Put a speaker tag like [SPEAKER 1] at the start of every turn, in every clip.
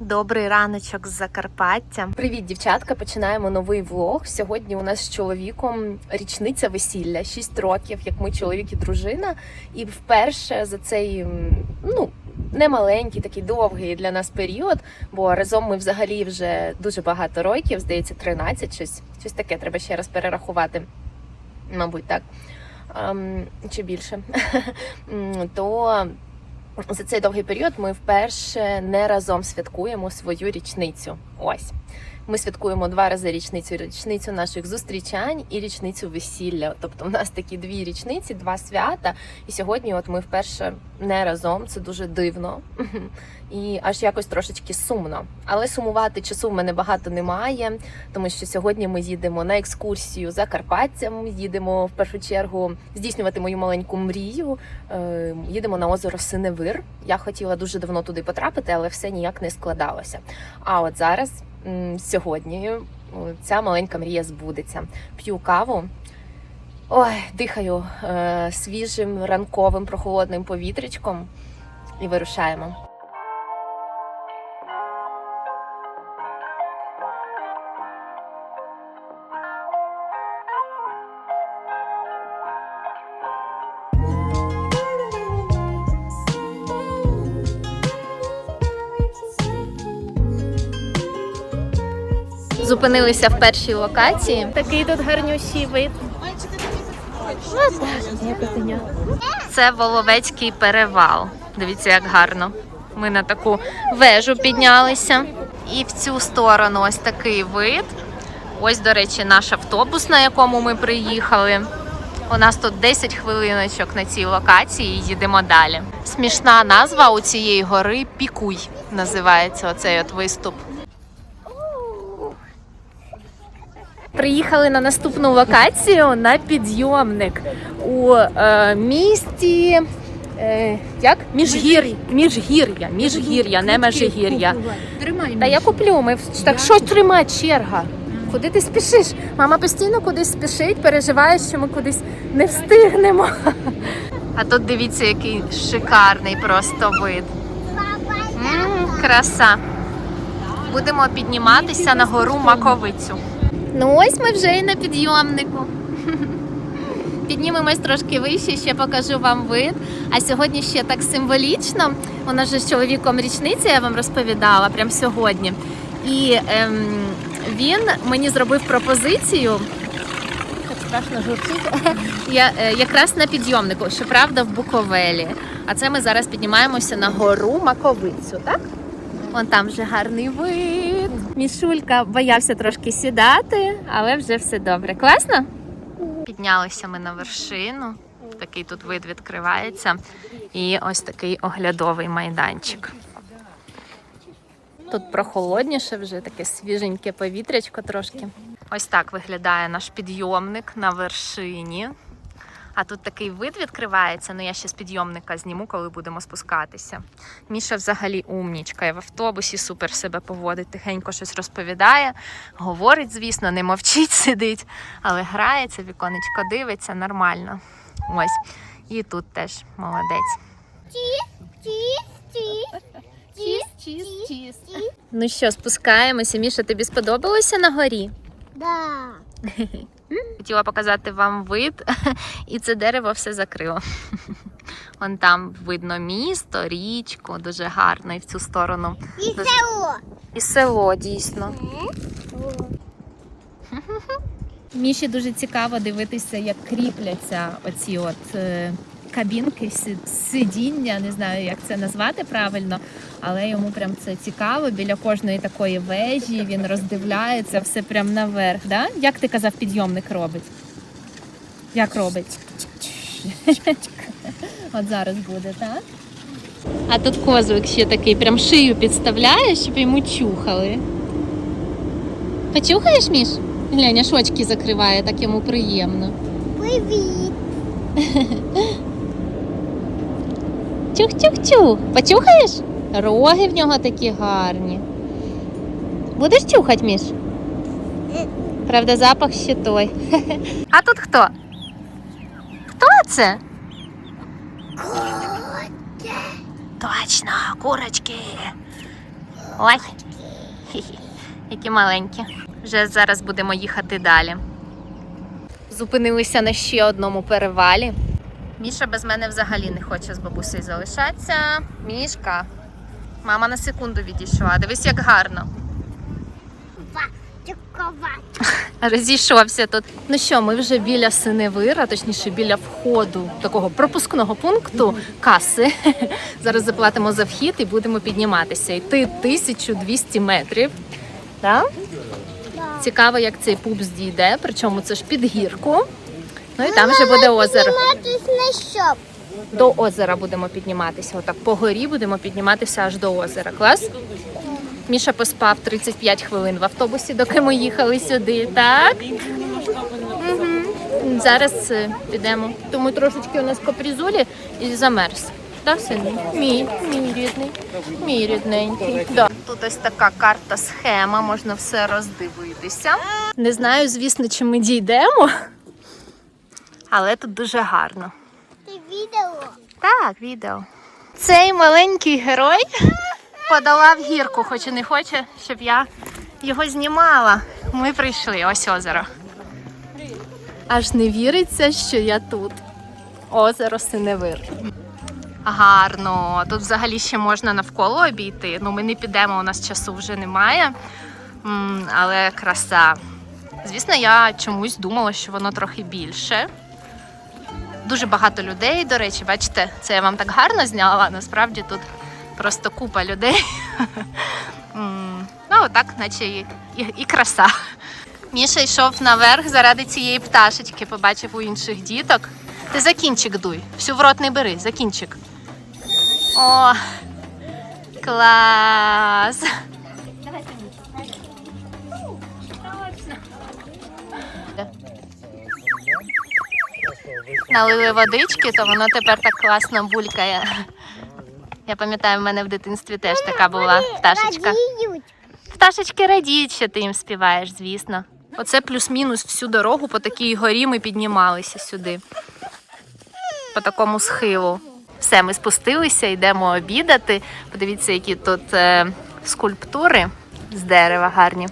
[SPEAKER 1] Добрий раночок з Закарпаття.
[SPEAKER 2] Привіт, дівчатка! Починаємо новий влог. Сьогодні у нас з чоловіком річниця весілля, 6 років, як ми чоловік і дружина. І вперше за цей ну не маленький, такий довгий для нас період. Бо разом ми взагалі вже дуже багато років, здається, 13, щось, щось таке. Треба ще раз перерахувати. Мабуть, так. Чи більше. То за цей довгий період ми вперше не разом святкуємо свою річницю. Ось. Ми святкуємо два рази річницю річницю наших зустрічань і річницю весілля. Тобто, в нас такі дві річниці, два свята. І сьогодні, от ми вперше не разом. Це дуже дивно і аж якось трошечки сумно. Але сумувати часу в мене багато немає, тому що сьогодні ми їдемо на екскурсію за Карпаттям. Їдемо в першу чергу здійснювати мою маленьку мрію. Е, Їдемо на озеро Синевир. Я хотіла дуже давно туди потрапити, але все ніяк не складалося. А от зараз, сьогодні, ця маленька мрія збудеться. П'ю каву. Ой, дихаю е, свіжим ранковим прохолодним повітрячком і вирушаємо. Зупинилися в першій локації. Такий тут гарнющий вид.
[SPEAKER 1] Це Воловецький перевал. Дивіться, як гарно. Ми на таку вежу піднялися. І в цю сторону ось такий вид. Ось, до речі, наш автобус, на якому ми приїхали. У нас тут 10 хвилиночок на цій локації. і Їдемо далі. Смішна назва у цієї гори Пікуй називається оцей от виступ.
[SPEAKER 2] Приїхали на наступну локацію на підйомник у е, місті. Е, як? Міжгір... Міжгір'я, міжгір'я, не межигір'я. Та я куплю. Ми в- так що трима черга? Куди ти спішиш? Мама постійно кудись спішить, переживає, що ми кудись не встигнемо.
[SPEAKER 1] А тут дивіться, який шикарний просто вид. М, краса. Будемо підніматися на гору Маковицю.
[SPEAKER 2] Ну ось ми вже і на підйомнику. Піднімемось трошки вище, ще покажу вам вид. А сьогодні ще так символічно. У нас же з чоловіком річниця, я вам розповідала, прямо сьогодні. І ем, він мені зробив пропозицію. Страшно журчить. Я, е, якраз на підйомнику, щоправда, в Буковелі. А це ми зараз піднімаємося на гору Маковицю, так? Вон там вже гарний вид. Мішулька боявся трошки сідати, але вже все добре. Класно?
[SPEAKER 1] Піднялися ми на вершину. Такий тут вид відкривається. І ось такий оглядовий майданчик.
[SPEAKER 2] Тут прохолодніше вже таке свіженьке повітрячко трошки.
[SPEAKER 1] Ось так виглядає наш підйомник на вершині. А тут такий вид відкривається. Ну я ще з підйомника зніму, коли будемо спускатися. Міша взагалі умнічка. І в автобусі супер себе поводить, тихенько щось розповідає, говорить, звісно, не мовчить, сидить, але грається, віконечко дивиться нормально. Ось. І тут теж молодець.
[SPEAKER 2] Чіс, чіс, чіс. Ну що, спускаємося. Міша, тобі сподобалося на горі?
[SPEAKER 3] Да.
[SPEAKER 1] Хотіла показати вам вид, і це дерево все закрило. Вон там видно місто, річку, дуже гарно, і в цю сторону.
[SPEAKER 3] І
[SPEAKER 1] Дуже-
[SPEAKER 3] село.
[SPEAKER 1] І село дійсно.
[SPEAKER 2] Міші дуже цікаво дивитися, як кріпляться оці от е, кабінки, сидіння, не знаю, як це назвати правильно, але йому прям це цікаво. Біля кожної такої вежі він роздивляється все прям наверх. Да? Як ти казав, підйомник робить? Як робить? От зараз буде, так? А тут козлик ще такий, прям шию підставляє, щоб йому чухали. Почухаєш, Міш? Глянь, аж очки закриває, так йому приємно.
[SPEAKER 3] Привіт.
[SPEAKER 2] Чух-чух-чух. Почухаєш? Роги в нього такі гарні. Будеш чухати, Міш? Правда, запах ще той.
[SPEAKER 1] А тут хто? Хто це? Точно, курочки.
[SPEAKER 2] Ой, які маленькі. Вже зараз будемо їхати далі. Зупинилися на ще одному перевалі. Міша без мене взагалі не хоче з бабусею залишатися. Мішка. Мама на секунду відійшла. Дивись, як гарно. Розійшовся тут. Ну що, ми вже біля Синевира, точніше біля входу такого пропускного пункту каси. Зараз заплатимо за вхід і будемо підніматися. Йти 1200 метрів. Да? Цікаво, як цей пупс дійде, причому це ж під гірку. Ну і там вже буде озеро.
[SPEAKER 1] На?
[SPEAKER 2] До озера будемо підніматися. Отак по горі будемо підніматися аж до озера. Клас? Міша поспав 35 хвилин в автобусі, доки ми їхали сюди. Так? Угу. Зараз е, підемо. Тому трошечки у нас капризулі і замерз. Так, син? Мій, мій рідний, мій рідненький. Да. Тут ось така карта схема, можна все роздивитися. Не знаю, звісно, чи ми дійдемо, але тут дуже гарно.
[SPEAKER 1] Ти відео?
[SPEAKER 2] Так, відео. Цей маленький герой подолав гірку, хоч і не хоче, щоб я його знімала. Ми прийшли, ось озеро. Аж не віриться, що я тут. Озеро Синевир. Гарно. Тут взагалі ще можна навколо обійти. Ну, ми не підемо, у нас часу вже немає. Але краса. Звісно, я чомусь думала, що воно трохи більше. Дуже багато людей, до речі, бачите, це я вам так гарно зняла. Насправді тут просто купа людей. Ну, отак, наче і, і, і краса. Міша йшов наверх заради цієї пташечки, побачив у інших діток. Ти за кінчик дуй, всю в рот не бери, за кінчик. О, клас! Налили водички, то воно тепер так класно булькає. Я пам'ятаю, в мене в дитинстві теж така була пташечка. Пташечки радіють, що ти їм співаєш, звісно. Оце плюс-мінус всю дорогу по такій горі ми піднімалися сюди. По такому схилу. Все, ми спустилися, йдемо обідати. Подивіться, які тут е, скульптури з дерева гарні.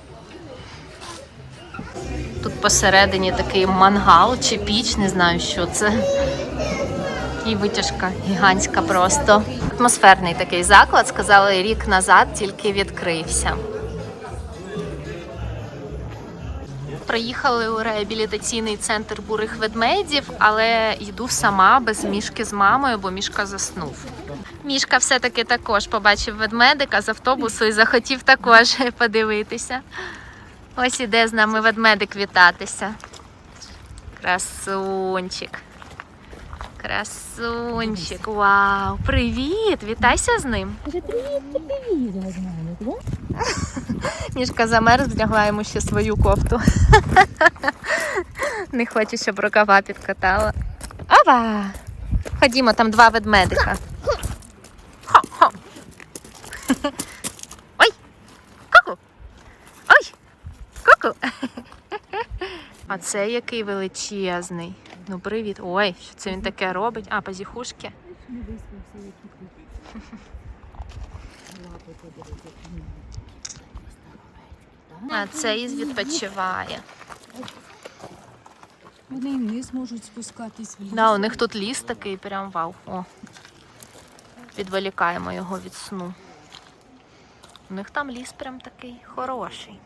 [SPEAKER 2] Тут посередині такий мангал чи піч, не знаю, що це. І витяжка гігантська просто. Атмосферний такий заклад, сказали, рік назад тільки відкрився. Приїхали у реабілітаційний центр бурих ведмедів, але йду сама без мішки з мамою, бо мішка заснув. Мішка все-таки також побачив ведмедика з автобусу і захотів також подивитися. Ось іде з нами ведмедик вітатися. Красунчик. Красунчик. Вау! Привіт! Вітайся з ним. Ніжка замерз, вдягла йому ще свою кофту. Не хоче, щоб рукава підкатала. Ова! Ходімо, там два ведмедика. Хо-хо. Ой! Ку-ку! Ой! Ку-ку! А це який величезний. Ну, привіт. Ой, що це він таке робить? А, позіхушки. А цей відпочиває.
[SPEAKER 4] Вони і вниз можуть спускатись в ліс.
[SPEAKER 2] Да, у них тут ліс такий, прям вау. О. Відволікаємо його від сну. У них там ліс прям такий хороший.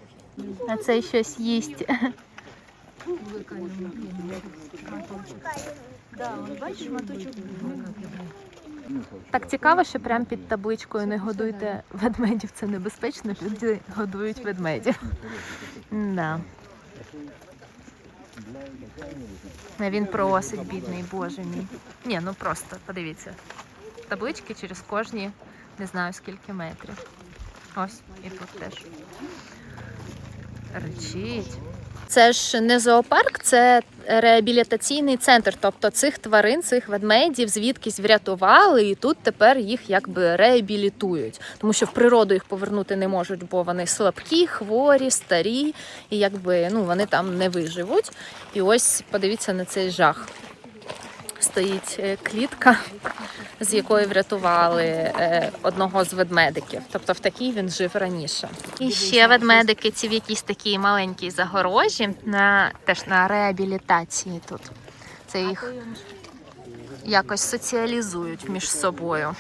[SPEAKER 2] А цей щось їсть. Так цікаво, що прямо під табличкою не годуйте ведмедів. Це небезпечно. Люди годують ведмедів. Да. А Він просить, бідний, боже мій. Ні, ну просто подивіться. Таблички через кожні не знаю скільки метрів. Ось, і тут теж. Речить. Це ж не зоопарк, це реабілітаційний центр. Тобто цих тварин, цих ведмедів звідкись врятували, і тут тепер їх якби реабілітують. Тому що в природу їх повернути не можуть, бо вони слабкі, хворі, старі, і якби ну вони там не виживуть. І ось подивіться на цей жах. Стоїть е, клітка, з якої врятували е, одного з ведмедиків. Тобто в такій він жив раніше. І ще ведмедики ці в якійсь такій маленькій загорожі на теж на реабілітації тут. Це їх якось соціалізують між собою.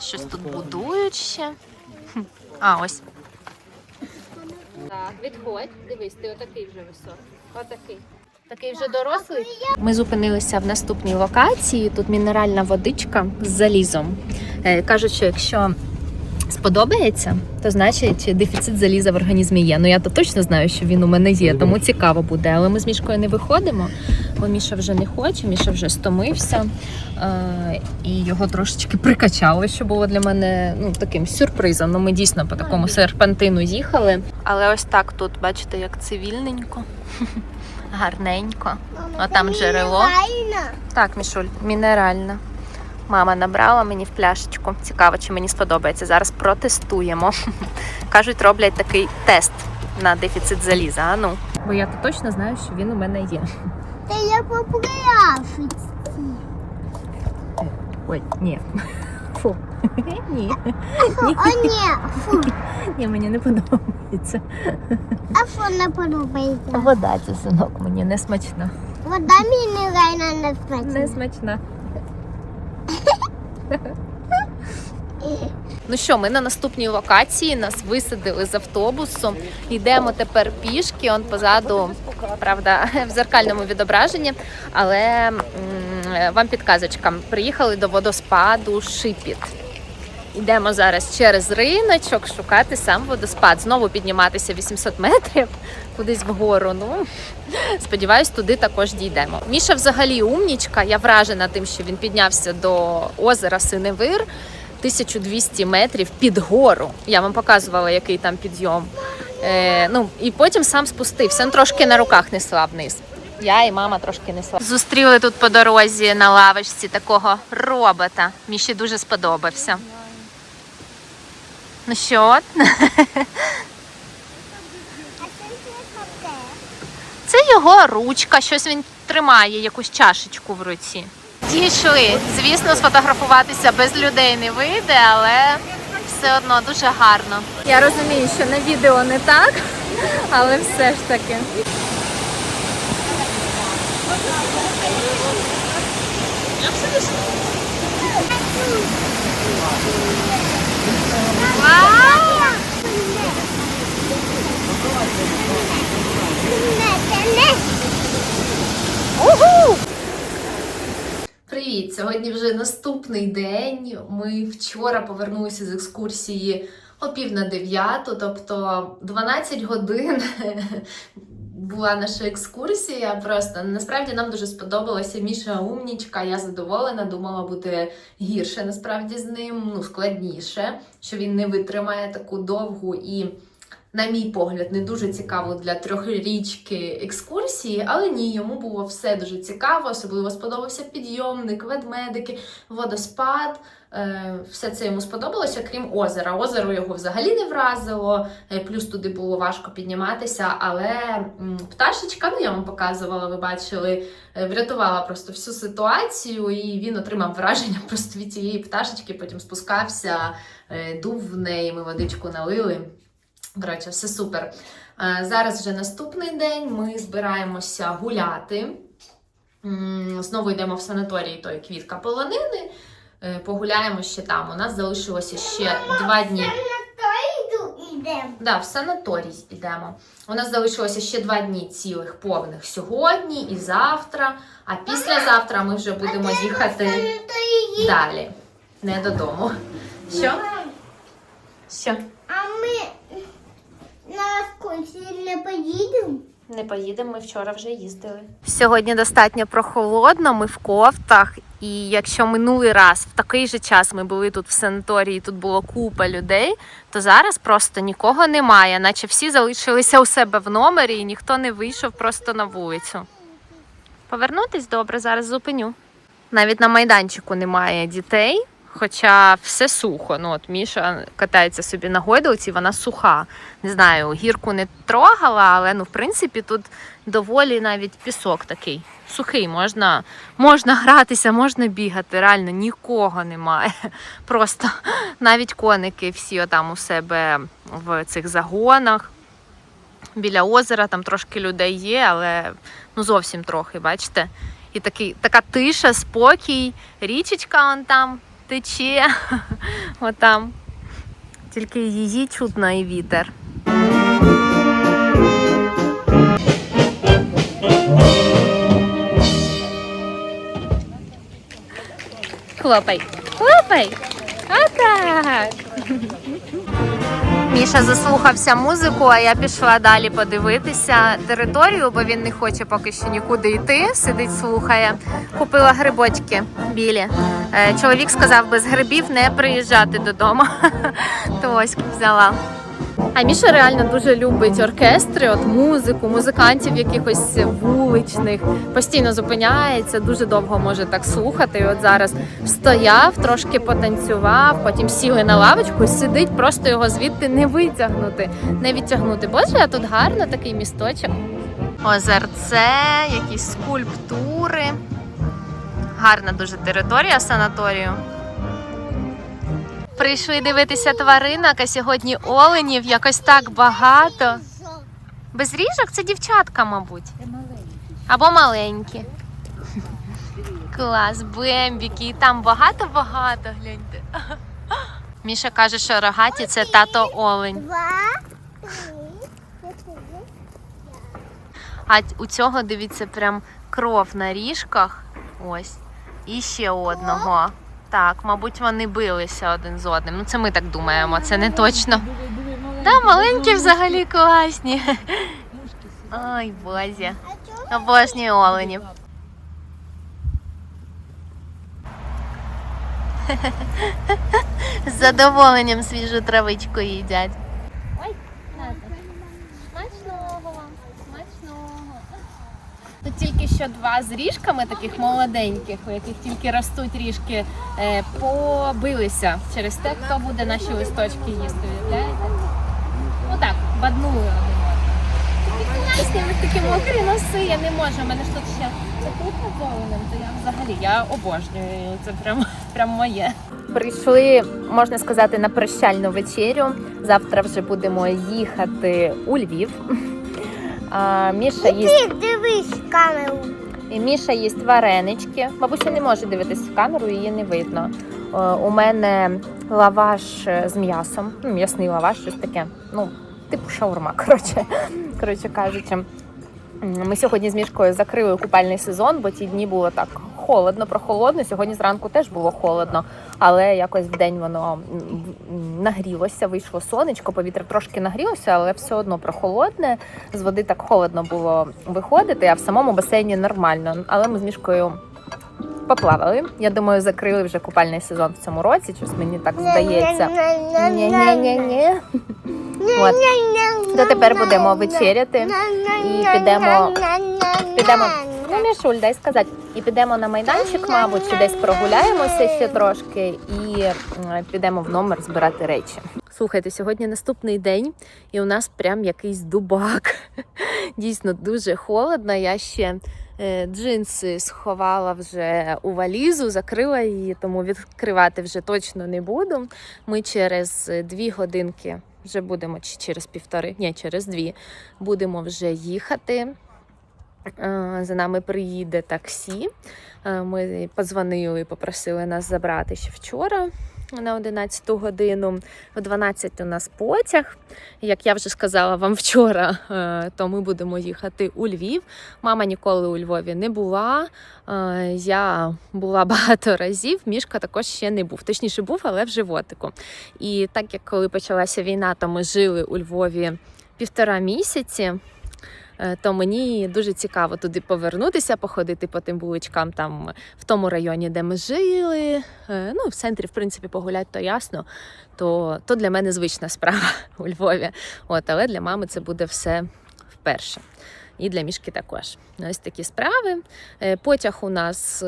[SPEAKER 2] Щось тут будують ще. А, ось. Так, відходь. Дивись, ти отакий вже високий. Отакий. Такий вже дорослий. Ми зупинилися в наступній локації. Тут мінеральна водичка з залізом. Е, Кажуть, що якщо сподобається, то значить дефіцит заліза в організмі є. Ну я то точно знаю, що він у мене є, тому цікаво буде. Але ми з Мішкою не виходимо, бо Міша вже не хоче, Міша вже стомився. Е, і його трошечки прикачали, що було для мене ну, таким сюрпризом. Ну, ми дійсно по такому серпантину їхали. Але ось так тут, бачите, як цивільненько, гарненько. А там джерело.
[SPEAKER 1] Правильно.
[SPEAKER 2] Так, Мішуль, мінеральна. Мама набрала мені в пляшечку. Цікаво, чи мені сподобається. Зараз протестуємо. Кажуть, роблять такий тест на дефіцит заліза. А ну. Бо я то точно знаю, що він у мене є.
[SPEAKER 1] Та я попряшить.
[SPEAKER 2] Ой, ні. Фу. Ні.
[SPEAKER 1] О, ні. Фу.
[SPEAKER 2] Ні, мені не подобається.
[SPEAKER 1] А що не подобається?
[SPEAKER 2] Вода це синок мені не смачна.
[SPEAKER 1] Вода мінеральна не смачна.
[SPEAKER 2] Не смачна. Ну що, ми на наступній локації нас висадили з автобусу. Йдемо тепер пішки. Он позаду, правда, в зеркальному відображенні. Але м, вам підказочка. Приїхали до водоспаду Шипіт. Йдемо зараз через риночок шукати сам водоспад. Знову підніматися 800 метрів кудись вгору. Ну сподіваюсь, туди також дійдемо. Міша взагалі умнічка. Я вражена тим, що він піднявся до озера Синевир. 1200 метрів під гору. Я вам показувала, який там підйом. Е, ну і потім сам спустився. Ну, трошки на руках несла вниз. Я і мама трошки несла. Зустріли тут по дорозі на лавочці такого робота. Міші дуже сподобався. Ну що?
[SPEAKER 1] Це
[SPEAKER 2] його ручка, щось він тримає, якусь чашечку в руці. Дійшли. Звісно, сфотографуватися без людей не вийде, але все одно дуже гарно. Я розумію, що на відео не так, але все ж таки.
[SPEAKER 1] Це не.
[SPEAKER 2] Привіт! Сьогодні вже наступний день. Ми вчора повернулися з екскурсії о пів на дев'яту, тобто 12 годин була наша екскурсія. Просто насправді нам дуже сподобалася Міша умнічка. Я задоволена, думала буде гірше насправді з ним, ну складніше, що він не витримає таку довгу і. На мій погляд, не дуже цікаву для трьохрічки екскурсії, але ні, йому було все дуже цікаво. Особливо сподобався підйомник, ведмедики, водоспад. Е, Все це йому сподобалося, крім озера. Озеро його взагалі не вразило, е, плюс туди було важко підніматися. Але пташечка, ну я вам показувала, ви бачили, е, врятувала просто всю ситуацію, і він отримав враження просто від цієї пташечки. Потім спускався, дув в неї, ми водичку налили. Коротше, все супер. Зараз вже наступний день. Ми збираємося гуляти. Знову йдемо в санаторій той квітка полонини. Е, Погуляємо ще там. У нас залишилося ще два дні. Да, в санаторій йдемо. У нас залишилося ще два дні цілих повних сьогодні і завтра. А післязавтра ми вже будемо їхати далі. Не додому. Що? Що?
[SPEAKER 1] А ми на екскурсію не поїдемо?
[SPEAKER 2] Не поїдемо, ми вчора вже їздили. Сьогодні достатньо прохолодно, ми в кофтах. І якщо минулий раз в такий же час ми були тут в санаторії, тут було купа людей, то зараз просто нікого немає, наче всі залишилися у себе в номері і ніхто не вийшов просто на вулицю. Повернутись добре, зараз зупиню. Навіть на майданчику немає дітей. Хоча все сухо. Ну, от Міша катається собі на гойдалці, вона суха. Не знаю, гірку не трогала, але ну, в принципі тут доволі навіть пісок такий. Сухий, можна, можна гратися, можна бігати. Реально нікого немає. Просто навіть коники всі отам у себе в цих загонах. Біля озера там трошки людей є, але ну зовсім трохи, бачите? І такий, така тиша, спокій, річечка он там тече. Отам. Тільки її чутно і вітер. Хлопай, хлопай. Отак. Міша заслухався музику, а я пішла далі подивитися територію, бо він не хоче поки що нікуди йти. Сидить, слухає. Купила грибочки білі. Е, Чоловік сказав, без грибів не приїжджати додому. То ось взяла. А Міша реально дуже любить оркестри, от музику, музикантів якихось вуличних. Постійно зупиняється, дуже довго може так слухати. І от зараз стояв, трошки потанцював, потім сіли на лавочку і сидить, просто його звідти не витягнути, не відтягнути. Боже, а тут гарно такий місточок. Озерце, якісь скульптури. Гарна дуже територія санаторію. Прийшли дивитися тваринок, а сьогодні оленів якось так багато. Без ріжок це дівчатка, мабуть. Або маленькі. Клас, бембіки. І там багато-багато, гляньте. Міша каже, що рогаті це тато олень. А у цього, дивіться, прям кров на ріжках. Ось. І ще одного. Так, мабуть, вони билися один з одним. Ну, це ми так думаємо, це не точно. Да, маленькі взагалі класні. Ой, бозі. Обожнюю оленів. З задоволенням свіжу травичку їдять. Ой, смачного вам, смачного. Тут тільки що два з ріжками таких молоденьких, у яких тільки ростуть ріжки, е, побилися через те, хто буде наші листочки їсти. Отак, баднули один одного. Такі класні, такі мокрі носи, я не можу. У мене ж тут ще закрутка зеленим, то я взагалі я обожнюю. Це прям, прям моє. Прийшли, можна сказати, на прощальну вечерю. Завтра вже будемо їхати у Львів. А, Міша їсть
[SPEAKER 1] дивись камеру.
[SPEAKER 2] і Міша їсть варенички. Бабуся не може дивитись в камеру, її не видно. Е, У мене лаваш е, з м'ясом, ну, м'ясний лаваш, щось таке. Ну, типу шаурма, коротше, коротше кажучи. Ми сьогодні з Мішкою закрили купальний сезон, бо ті дні було так холодно, прохолодно. Сьогодні зранку теж було холодно, але якось в день воно нагрілося, вийшло сонечко, повітря трошки нагрілося, але все одно прохолодне. З води так холодно було виходити, а в самому басейні нормально. Але ми з мішкою поплавали. Я думаю, закрили вже купальний сезон в цьому році. Щось мені так здається. Ні-ні-ні-ні. От. Тепер будемо вечеряти і підемо- підемо. Мішуль, дай сказати. І підемо на майданчик, мабуть, чи десь прогуляємося ще трошки і підемо в номер збирати речі. Слухайте, сьогодні наступний день, і у нас прям якийсь дубак. Дійсно дуже холодно. Я ще е, джинси сховала вже у валізу, закрила її, тому відкривати вже точно не буду. Ми через е, дві годинки вже будемо, чи через півтори, ні, через дві будемо вже їхати. Е, За нами приїде таксі. Е, Ми подзвонили, попросили нас забрати ще вчора на 11 годину. О 12 у нас потяг. Як я вже сказала вам вчора, е, то ми будемо їхати у Львів. Мама ніколи у Львові не була. Я була багато разів. Мішка також ще не був. Точніше був, але в животику. І так як коли почалася війна, то ми жили у Львові півтора місяці. Е, То мені дуже цікаво туди повернутися, походити по тим вуличкам там в тому районі, де ми жили. Е, Ну, в центрі, в принципі, погуляти, то ясно. То, то для мене звична справа у Львові. От, але для мами це буде все вперше. І для мішки також. Ось такі справи. Е, Потяг у нас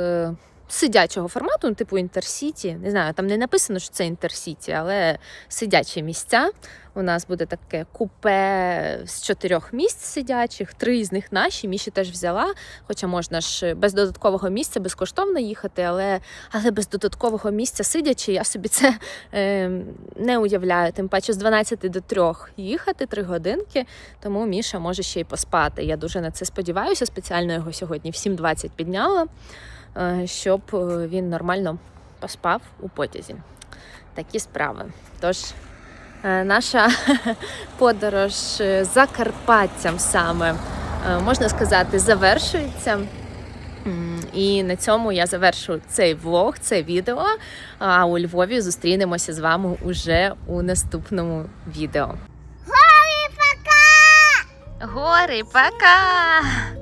[SPEAKER 2] сидячого формату, ну, типу інтерсіті. Не знаю, там не написано, що це інтерсіті, але сидячі місця. У нас буде таке купе з чотирьох місць сидячих, три з них наші. Міші теж взяла. Хоча можна ж без додаткового місця безкоштовно їхати, але, але без додаткового місця сидячи, я собі це е, не уявляю. Тим паче з 12 до 3 їхати 3 годинки, тому Міша може ще й поспати. Я дуже на це сподіваюся. Спеціально його сьогодні в 7.20 підняла, е, щоб е, він нормально поспав у потязі. Такі справи. Тож. Е, Наша подорож е, Закарпаттям саме е, можна сказати завершується. І на цьому я завершу цей влог, це відео. А у Львові зустрінемося з вами уже у наступному відео.
[SPEAKER 5] Гори, пока!